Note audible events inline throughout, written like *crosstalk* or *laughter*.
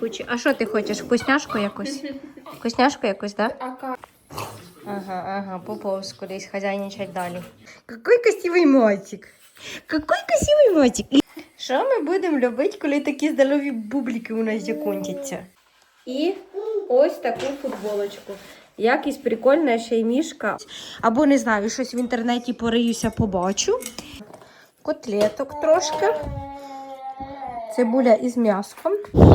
Кучі. А що ти хочеш? Вкусняшку якусь? Вкусняшку якусь, так? Да? Ага, ага, поповз кудись хазяйничать далі. Какой красивий мотик. Какой красивий мотик. Що ми будемо робити, коли такі здорові бублики у нас закончаться? І ось таку футболочку. Якісь прикольна ще й мішка. Або не знаю, щось в інтернеті пориюся, побачу. Котлеток трошки. Цибуля із м'яском.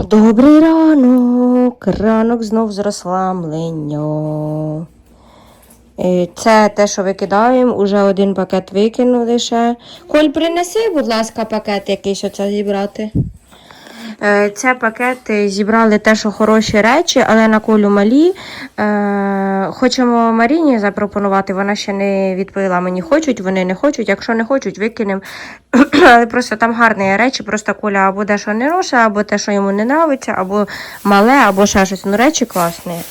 Добрий ранок. Ранок знов з розслаблення. Це те, що викидаємо. Уже один пакет викинули ще. Коль, принеси, будь ласка, пакет якийсь оце зібрати. Е, Це пакети зібрали те, що хороші речі, але на колю малі. Е, Хочемо Маріні запропонувати, вона ще не відповіла мені, хочуть, вони не хочуть. Якщо не хочуть, викинемо. *clears throat* Просто там гарні речі, просто коля або те, що не ноша, або те, що йому не нравиться, або мале, або ще щось. Ну, речі класні.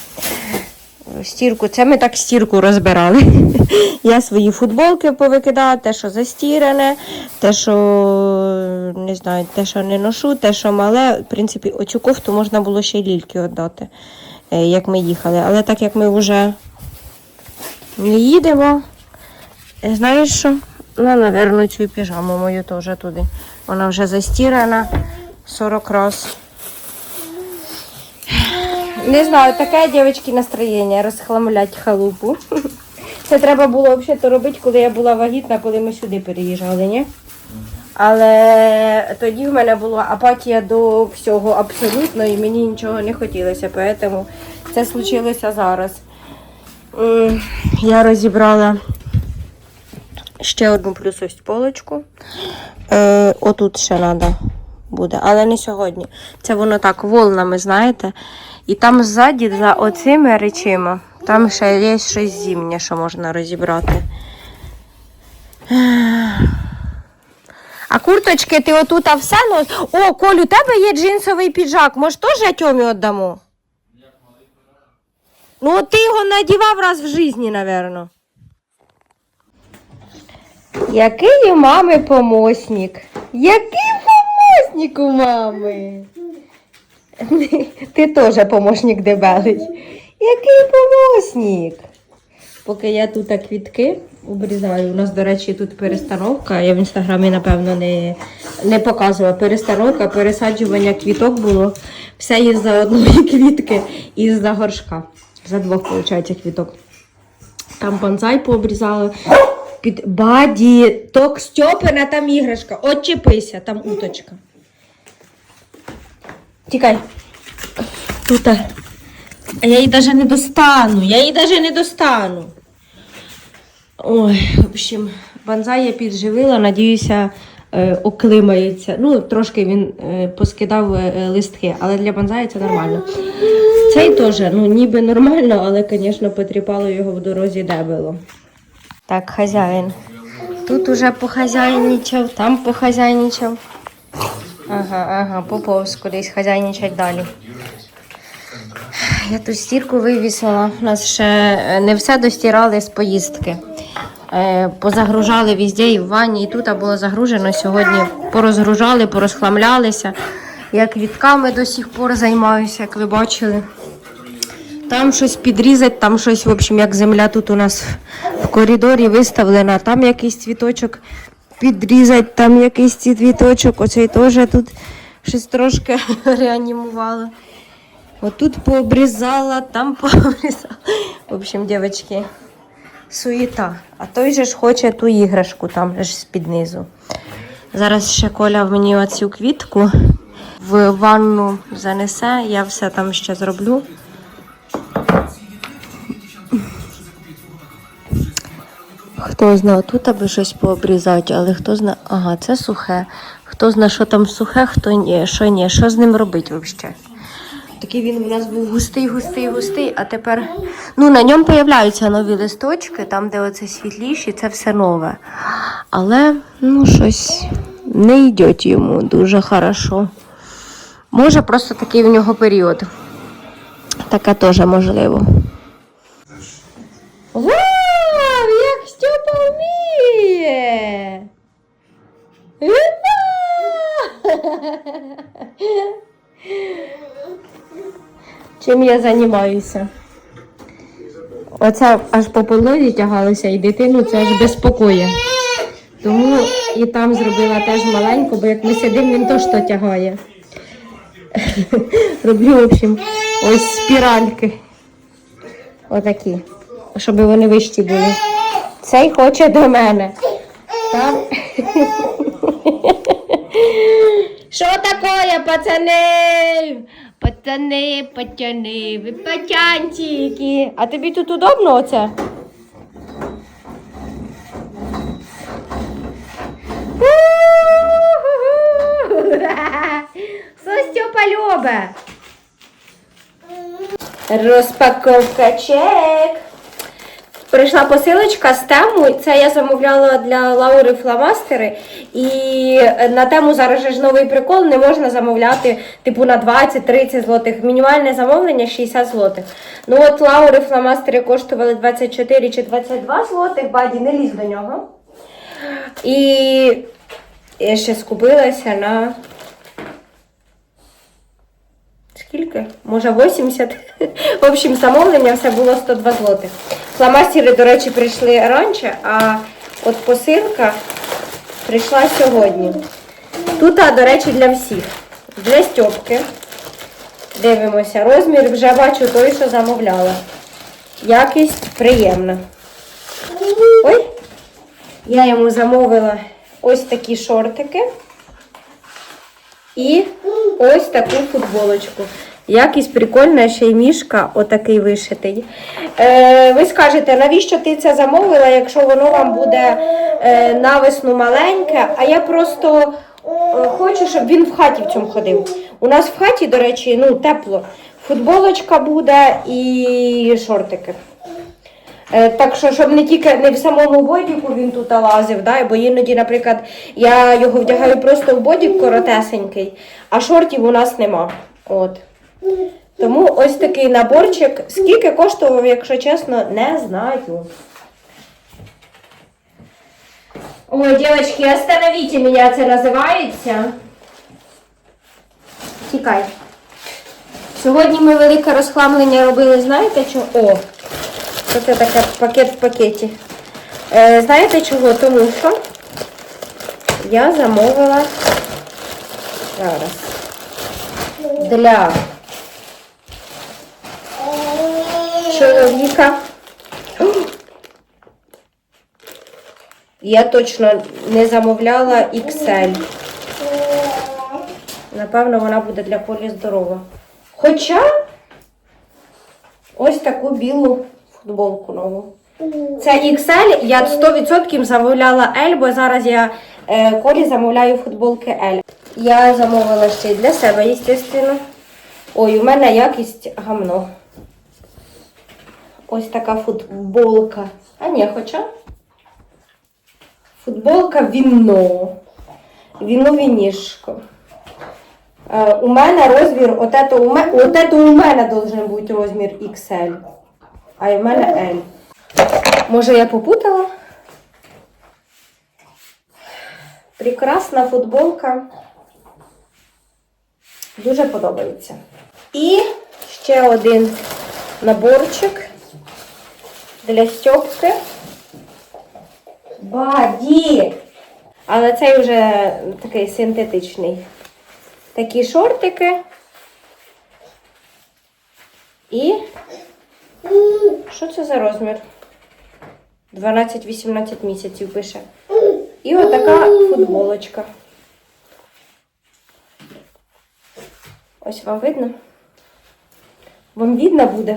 Стірку, це ми так стірку розбирали. *laughs* Я свої футболки повикидала, те, що застірене, те, що не знаю, те, що не ношу, те, що мале. В принципі, оцю кофту можна було ще й лільки віддати, е, як ми їхали. Але так як ми вже не їдемо, е, знаєш що? Ну, напевно, цю піжаму мою теж туди. Вона вже застірана 40 разів. Не знаю, таке, дівчатки, настроєння розхламлять халупу. *laughs* Це треба було взагалі робити, коли я була вагітна, коли ми сюди переїжджали, ні? Але тоді в мене була апатія до всього абсолютно і мені нічого не хотілося, тому це случилося зараз. Я розібрала ще одну плюс ось полочку. Е, отут ще треба буде, але не сьогодні. Це воно так волнами, знаєте. І там ззаді, за оцими речима, там ще є щось зімнє, що можна розібрати. А курточки ти отут а все нос. О, Коль, у тебе є джинсовий піджак. Може, теж я Тьомі віддамо? Ну, ти його надівав раз в житті, напевно. Який у мами помощник? Який помощник у мами? *laughs* Ти теж помощник дебелий. Який помощник? Поки я тут квітки обрізаю. У нас, до речі, тут перестановка. Я в інстаграмі, напевно, не, не показувала. Перестановка, пересаджування квіток було. Все із-за одної *laughs* квітки і з-за горшка. За двох, виходить, квіток. Там бонзай пообрізали. Під баді, ток Стьопина, там іграшка. Отчепися, там уточка. Тікай. Тут. А я її навіть не достану. Я її навіть не достану. Ой, в общем, банзай я підживила, надіюся, е, оклимається. Ну, трошки він е, поскидав е, листки, але для банзая це нормально. Цей теж, ну, ніби нормально, але, звісно, потріпало його в дорозі дебело. Так, хазяїн. Тут уже похазяйничав, там похазяйничав. Ага, ага, поповз кудись хазяйничать далі. Я тут стірку вивісила. У нас ще е, не все достирали з поїздки. Е, Позагружали везде і в ванні, і тут було загружено. Сьогодні порозгружали, порозхламлялися. Я квітками до сих пор займаюся, як ви бачили. Там щось підрізати, там щось, в общем, як земля тут у нас в коридорі виставлена, там якийсь цвіточок підрізати, там якийсь цвіточок, оцей теж тут щось трошки *laughs* реанімувало. Отут пообрізала, там *laughs* пообрізала. В общем, дівчатки, суєта. А той же ж хоче ту іграшку там ж з-під низу. Зараз ще Коля в мені оцю квітку в ванну занесе, я все там ще зроблю. Хто знає, тут аби щось пообрізати, але хто знає. Ага, це сухе. Хто знає, що там сухе, хто ні, що ні, що з ним робити взагалі. Такий він у нас був густий, густий, густий, а тепер ну, на ньому появляються нові листочки, там, де оце світліші, це все нове. Але ну, щось не йде йому дуже хорошо. Може, просто такий в нього період. Таке теж можливо. Як вміє! Чим я займаюся? Оце аж по підлозі тягалося, і дитину це аж безпокоє. Тому і там зробила теж маленьку, бо як ми сидимо, він теж то тягає. Роблю, в общем, ось спіральки. Отакі. Щоб вони вищі були. Цей хоче до мене. Там. Що таке, пацани? Пацани, пацани, ви пацанчики. А тобі тут удобно оце? Що Степа любе? Розпаковка чек. Прийшла посилочка з тему. Це я замовляла для Лаури фломастери. І на тему зараз ж новий прикол не можна замовляти типу на 20-30 злотих. Мінімальне замовлення 60 злотих. Ну от Лаури фломастери коштували 24 чи 22 злотих, баді не ліз до нього. І я ще скупилася на. Скільки? Може 80. В общем, замовлення все було 102 злотих. Фломастери, до речі, прийшли раніше, а от посилка прийшла сьогодні. Тут, а, до речі, для всіх. Для Стьопки. Дивимося. Розмір вже бачу той, що замовляла. Якість приємна. Ой! Я йому замовила ось такі шортики. І ось таку футболочку. Якість прикольна, ще й мішка отакий вишитий. Е, ви скажете, навіщо ти це замовила, якщо воно вам буде е, на весну маленьке, а я просто е, хочу, щоб він в хаті в цьому ходив. У нас в хаті, до речі, ну, тепло. Футболочка буде і шортики. Е, Так що, щоб не тільки не в самому бодіку він тут лазив, да? бо іноді, наприклад, я його вдягаю просто в бодік коротесенький, а шортів у нас нема. От. Тому ось такий наборчик. Скільки коштував, якщо чесно, не знаю. Ой, девочки, остановите меня, це називається. Тікай. Сьогодні ми велике розхламлення робили, знаєте що? О! Це таке пакет в пакеті? Е, знаєте чого? Тому що я замовила зараз для чоловіка. Я точно не замовляла XL. Напевно, вона буде для полі здорова. Хоча ось таку білу футболку нову. Це XL, я 100% замовляла L, бо зараз я е, Колі замовляю футболки L. Я замовила ще й для себе, звісно. Ой, у мене якість гамно. Ось така футболка. А ні, хоча. Футболка віно. Віно вінішко. Е, у мене розмір, от ето у мене, от ето у мене должен бути розмір XL. А у мене L. Може я попутала? Прекрасна футболка. Дуже подобається. І ще один наборчик для Стьопки. Баді! Але цей вже такий синтетичний. Такі шортики. І що це за розмір? 12-18 місяців пише. І отака футболочка. Ось вам видно? Вам видно буде?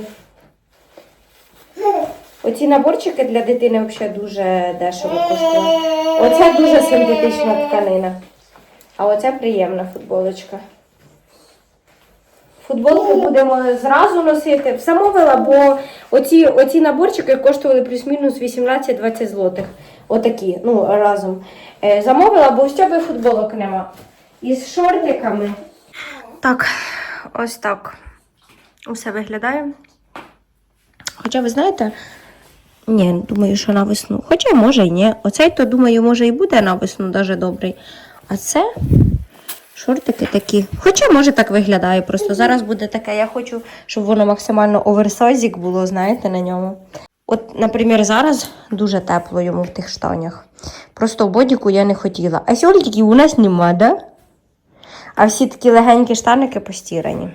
Оці наборчики для дитини взагалі дуже дешево коштують. Оце дуже синтетична тканина. А оце приємна футболочка. Футболку будемо зразу носити. Замовила, бо оці, оці наборчики коштували плюс-мінус 18-20 злотих. Отакі, ну, разом. Е, замовила, бо ось тебе футболок нема. Із шортиками. Так, ось так. Усе виглядає. Хоча, ви знаєте, ні, думаю, що на весну. Хоча може і ні. Оцей, то думаю, може і буде на весну дуже добрий. А це Шортики такі. Хоча, може, так виглядає. Просто зараз буде таке. Я хочу, щоб воно максимально оверсайзік було, знаєте, на ньому. От, наприклад, зараз дуже тепло йому в тих штанях. Просто в бодіку я не хотіла. А сьогодні у нас нема, да? А всі такі легенькі штаники постірані.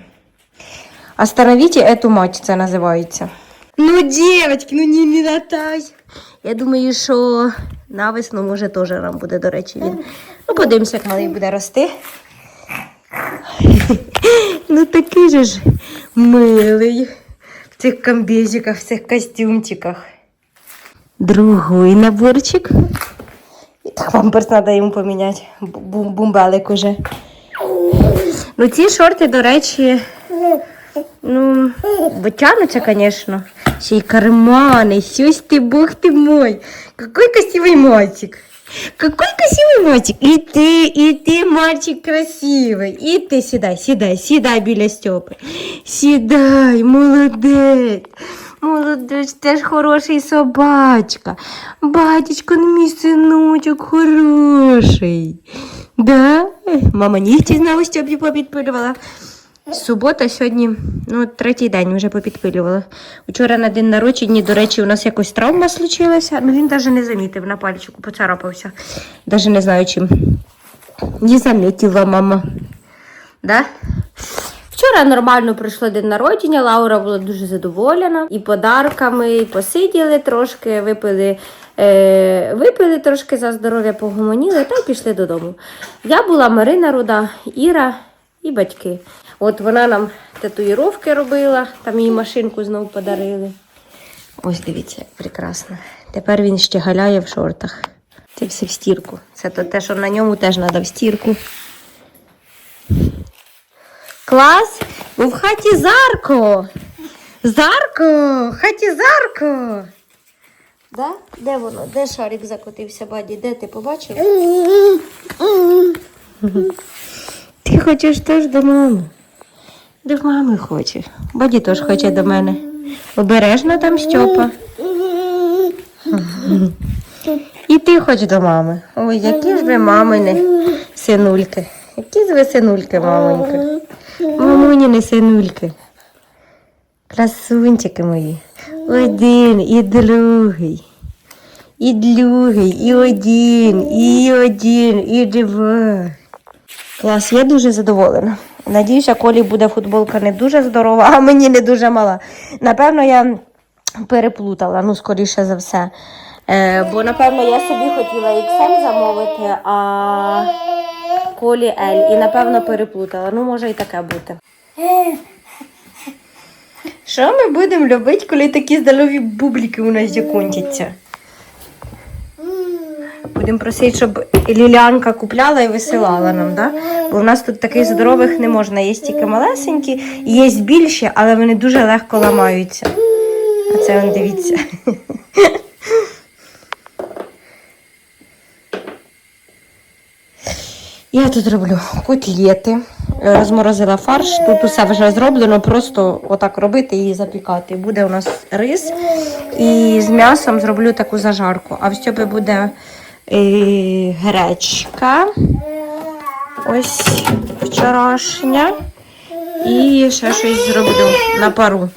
Остановите эту мать, це називається. Ну, дівчатки, ну ні, не мінатай. Я думаю, що на весну, може, теж нам буде, до речі, він. Ну, подивимося, як малий буде рости. *laughs* Ну, такий же ж милий. В цих комбезиках, в цих костюмчиках. Другий наборчик. Так памперс треба йому поміняти. Бу- Бумбелик уже. Ну, ці шорти, до речі, ну, витягнуться, звісно. Ще й кармани, щось ти, бог ти мой. Какой красивый мальчик. Какой красивый мальчик. И ты, и ты, мальчик красивый. И ты сідай, сідай, сідай біля Стьопи. Сідай, молодець. Молодець, теж хороший собачка. Батечко, ну мій синочок хороший. Да? Мама нігті знову Стьопі попідпилювала. Субота сьогодні, ну, третій день вже попідпилювала. Вчора на день народження, до речі, у нас якось травма случилася, ну він навіть не замітив на пальчику, поцарапався. Навіть не знаю чим. Не замітила мама. Да? Вчора нормально пройшло день народження, Лаура була дуже задоволена. І подарками, і посиділи трошки, випили, е, випили трошки за здоров'я, погомоніли та й пішли додому. Я була Марина Руда, Іра і батьки. От вона нам татуїровки робила, там їй машинку знову подарили. Ось дивіться, як прекрасно. Тепер він ще галяє в шортах. Це все в стірку. Це то те, що на ньому теж треба в стірку. Клас! Ну в хаті Зарко! Зарко! В хаті Зарко! Да? Де воно? Де шарик закотився, баді? Де ти побачив? Ти хочеш теж до мами? До мами хоче. Баді теж хоче до мене. Обережно там Стьопа. І ти хочеш до мами. Ой, які ж ви мамини синульки. Які ж ви синульки, мамонька. Мамуніни синульки. Красунчики мої. Один і другий. І другий, і один, і один, і два. Клас, я дуже задоволена. Надіюся, Колі буде футболка не дуже здорова, а мені не дуже мала. Напевно, я переплутала, ну, скоріше за все. Е, бо, напевно, я собі хотіла XL замовити, а Колі L. І, напевно, переплутала. Ну, може і таке бути. Що ми будемо робити, коли такі здорові бубліки у нас закінчаться? Будемо просити, щоб Лілянка купляла і висилала нам, да? Бо в нас тут таких здорових не можна. Є тільки малесенькі, є більші, але вони дуже легко ламаються. А це он дивіться. Я тут роблю котлети, розморозила фарш. Тут усе вже зроблено, просто отак робити і запікати. Буде у нас рис. І з м'ясом зроблю таку зажарку. А в Стьопі буде гречка. Ось вчорашня. І ще щось зроблю на пару.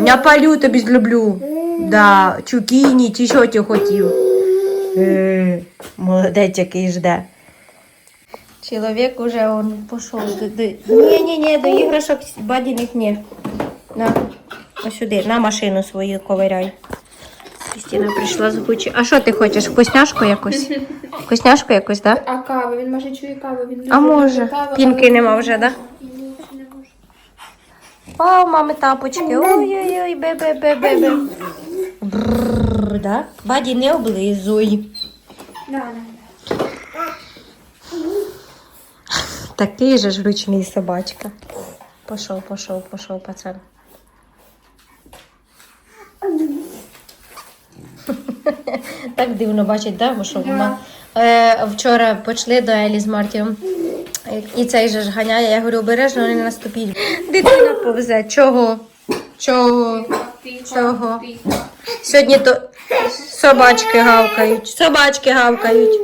На палю тобі зроблю. Да, чукіні, чи що ти хотів. Е, молодець, який жде. Чоловік уже он пішов. Ні, ні, ні, до іграшок бадіних ні. На, ось сюди, на машину свою ковиряй. Кристина прийшла з Гучі. А що ти хочеш? Вкусняшку якусь? Вкусняшку якусь, так? Да? А кава, він може чує каву, він дуже А може, любить каву, пінки але нема вже, да? О, мами тапочки. Ой-ой-ой, бе-бе-бе-бе. Бррр, да? Баді, не облизуй. Да, да. Такий же ж ручний собачка. Пошов, пошов, пошов, пацан. *laughs* Так дивно бачить, да? Що вона е, вчора пішли до Елі з Мартіном. І цей же ж ганяє. Я говорю, обережно не наступіть. Дитина повзе. Чого? Чого? Чого? Сьогодні то собачки гавкають. Собачки гавкають.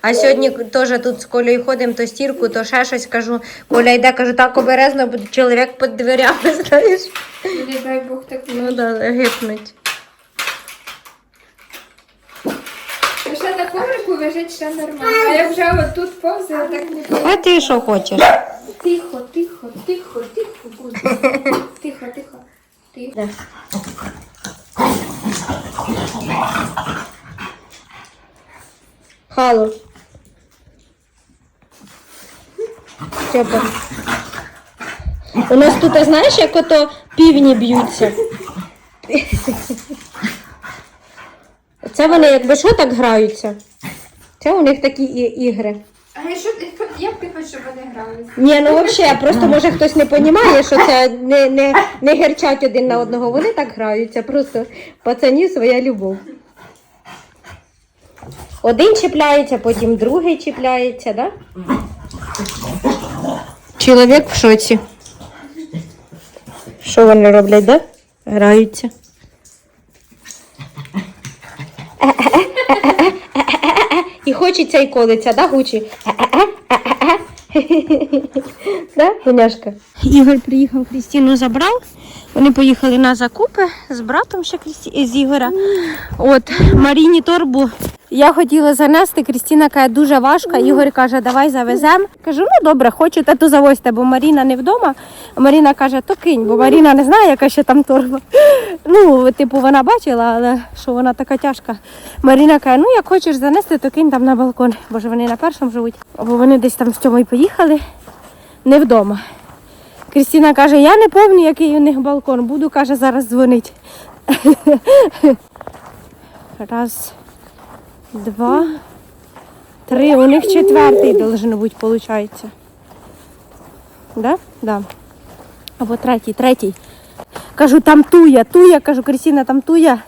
А сьогодні теж тут з Колею ходимо, то стірку, то ще щось кажу. Коля йде, кажу, так обережно, буде чоловік під дверями, *laughs* знаєш. Не дай Бог так. Ну да, гипнуть. Ну, Ще на коврику лежить ще нормально. А я вже от тут повзаю, так не А ти що хочеш? Тихо, тихо, тихо, тихо, буде. *laughs* Тихо, тихо. Тихо. Хало. Степа. У нас тут, знаєш, як ото півні б'ються. Це вони якби що так граються? Це у них такі і- ігри. А що ти як ти хочеш, щоб вони гралися? Ні, ну взагалі, просто може хтось не розуміє, що це не, не, не герчать один на одного. Вони так граються, просто пацанів своя любов. Один чіпляється, потім другий чіпляється, да? Чоловік в шоці. Що вони роблять, да? Граються. І хочеться і колиться, да, Гучі? *laughs* Да, Гуняшка? Ігор приїхав, Крістіну забрав. Вони поїхали на закупи з братом ще з Ігора. От Маріні торбу я хотіла занести. Крістіна каже, дуже важко. Ігор каже, давай завеземо. Кажу, ну добре, хочу, та то завозьте, бо Маріна не вдома. Маріна каже, то кинь, бо Маріна не знає, яка ще там торба. Ну, типу, вона бачила, але що вона така тяжка. Маріна каже, ну як хочеш занести, то кинь там на балкон. Бо ж вони на першому живуть. Бо вони десь там з цьому і поїхали, не вдома. Крістіна каже, я не пам'ятаю, який у них балкон. Буду, каже, зараз дзвонити. *laughs* Раз, два, три. У них четвертий должен бути, виходить. Да? Да. Або третій, третій. Кажу, там туя, туя, кажу, Крістіна, там туя.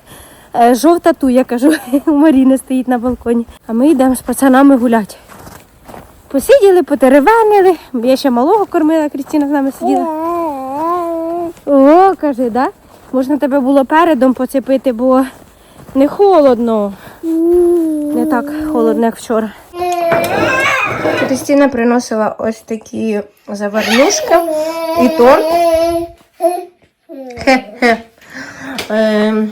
Е, Жовта туя, кажу, *laughs* у Маріни стоїть на балконі. А ми йдемо з пацанами гуляти. Посиділи, потеревенили. Я ще малого кормила, Крістіна з нами сиділа. О, каже, да? Можна тебе було передом поцепити, бо не холодно. Не так холодно, як вчора. Крістіна приносила ось такі заварнюшки і торт. Хе-хе. Ем,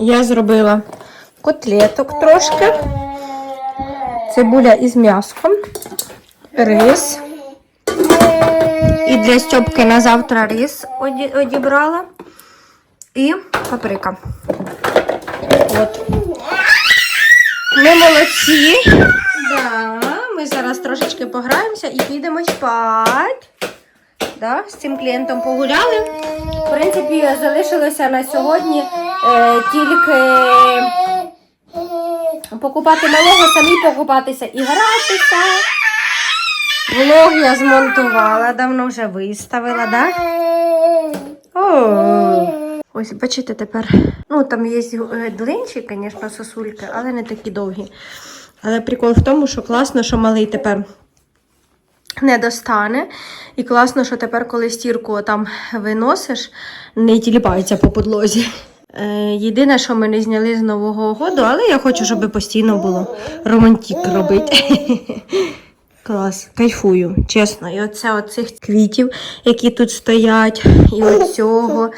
я зробила котлеток трошки. Цибуля із м'яском, рис. І для Стьопки на завтра рис одібрала. І паприка. От. Ми молодці. Да, ми зараз трошечки пограємося і підемо спати. Да, з цим клієнтом погуляли. В принципі, залишилося на сьогодні е, тільки покупати малого, самі покупатися і гратися. Влог я змонтувала, давно вже виставила, да? О, ось бачите тепер. Ну там є е, длинші, звісно, сосульки, але не такі довгі. Але прикол в тому, що класно, що малий тепер не достане. І класно, що тепер, коли стірку там виносиш, не тіліпається по подлозі. Е, єдине, що ми не зняли з Нового року, але я хочу, щоб постійно було романтик робити. *laughs* Клас, кайфую, чесно. І оце оцих квітів, які тут стоять, і оцього.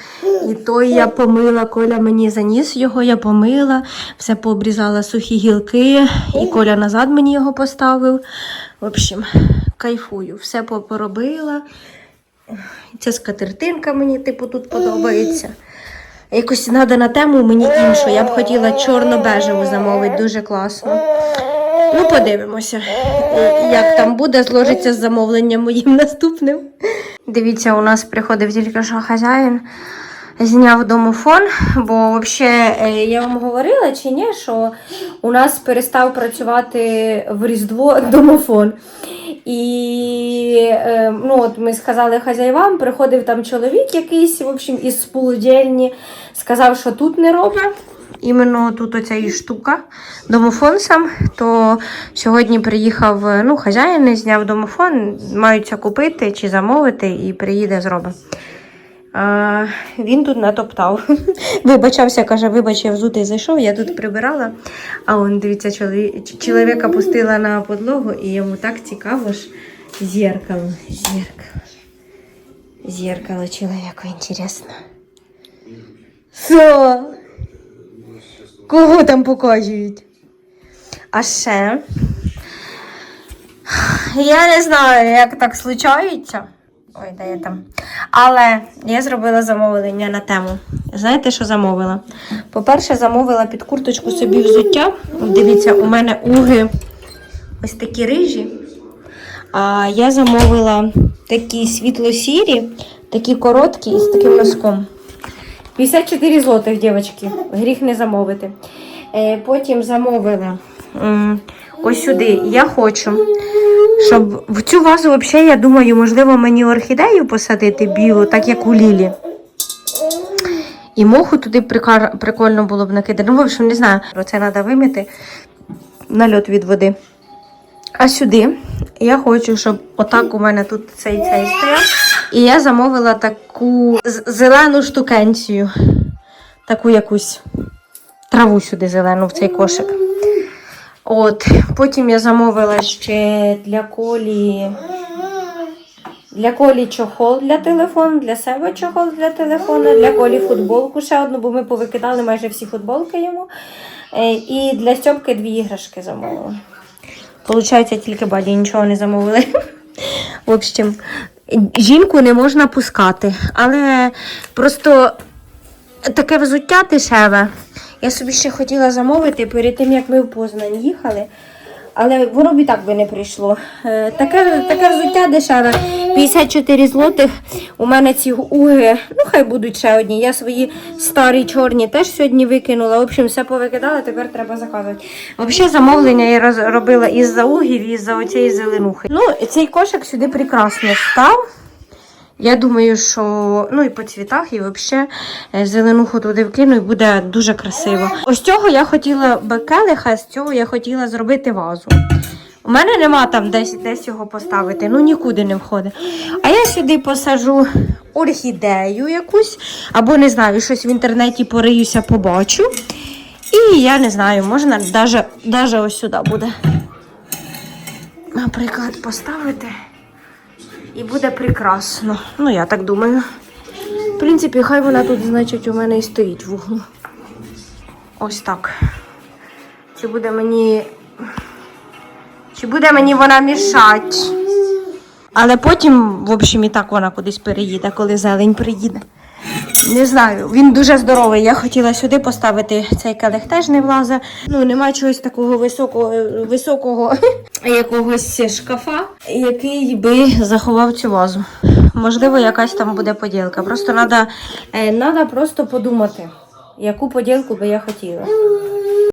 І той я помила, Коля мені заніс його, я помила, все пообрізала сухі гілки, і Коля назад мені його поставив. В общем, кайфую, все поробила. Ця скатертинка мені, типу, тут подобається. Якось треба на тему мені іншу. Я б хотіла чорно-бежеву замовити, дуже класно. Ну, подивимося, е, як там буде, зложиться з замовленням моїм наступним. Дивіться, у нас приходив тільки що хазяїн, зняв домофон, бо взагалі я вам говорила чи ні, що у нас перестав працювати в Різдво *laughs* домофон. І е, ну, от ми сказали хазяївам, приходив там чоловік якийсь, в общем, із полудельні, сказав, що тут не робить. Іменно тут оця і штука, домофон сам, то сьогодні приїхав е, ну, хазяїн, зняв домофон, мають це купити чи замовити і приїде зробить. А, він тут натоптав. *laughs* Вибачався, каже, вибач, я взутий зайшов, я тут прибирала. А он, дивіться, чолові... чоловіка пустила на подлогу, і йому так цікаво ж зеркало. Зеркало. Зеркало чоловіку інтересно. Що? Кого там показують? А ще. Я не знаю, як так случається. Ой, де я там. Але я зробила замовлення на тему. Знаєте, що замовила? По-перше, замовила під курточку собі взуття. Дивіться, у мене уги ось такі рижі. А я замовила такі світло-сірі, такі короткі і з таким носком. 54 злотих, дівчатки. Гріх не замовити. Е, потім замовила ось сюди. Я хочу, щоб в цю вазу, взагалі, я думаю, можливо, мені орхідею посадити білу, так як у Лілі. І моху туди прикольно було б накидати. Ну, в общем, не знаю. Це треба вимити нальот від води. А сюди я хочу, щоб отак у мене тут цей цей стояв. І я замовила таку зелену штукенцію. Таку якусь траву сюди зелену в цей кошик. От, потім я замовила ще для колі. Для колі чохол для телефону, для себе чохол для телефону, для колі футболку ще одну, бо ми повикидали майже всі футболки йому. Е, І для Стьопки дві іграшки замовила. Получається, тільки баді нічого не замовили. В общем, жінку не можна пускати, але просто таке взуття дешеве. Я собі ще хотіла замовити перед тим, як ми в Познань їхали. Але воно б і так би не прийшло. Е, Таке, таке взуття дешеве. 54 злотих. У мене ці уги, ну хай будуть ще одні. Я свої старі чорні теж сьогодні викинула. В общем, все повикидала, тепер треба заказувати. Взагалі замовлення я робила із-за угів, із-за оцієї зеленухи. Ну, цей кошик сюди прекрасно став. Я думаю, що ну і по цвітах, і взагалі зеленуху туди вкину і буде дуже красиво. Ось цього я хотіла бекелиха, з цього я хотіла зробити вазу. У мене нема там десь, десь його поставити, ну нікуди не входить. А я сюди посажу орхідею якусь, або не знаю, щось в інтернеті пориюся, побачу. І я не знаю, можна навіть, навіть ось сюди буде. Наприклад, поставити. І буде прекрасно. Ну, я так думаю. В принципі, хай вона тут, значить, у мене і стоїть в углу. Ось так. Чи буде мені. Чи буде мені вона мішати? Але потім, в общем, і так вона кудись переїде, коли зелень приїде. Не знаю, він дуже здоровий. Я хотіла сюди поставити цей келих теж не влазить. Ну, немає чогось такого високого, високого *laughs* якогось шкафа, який би заховав цю вазу. Можливо, якась там буде поділка. Просто треба просто подумати, яку поділку би я хотіла.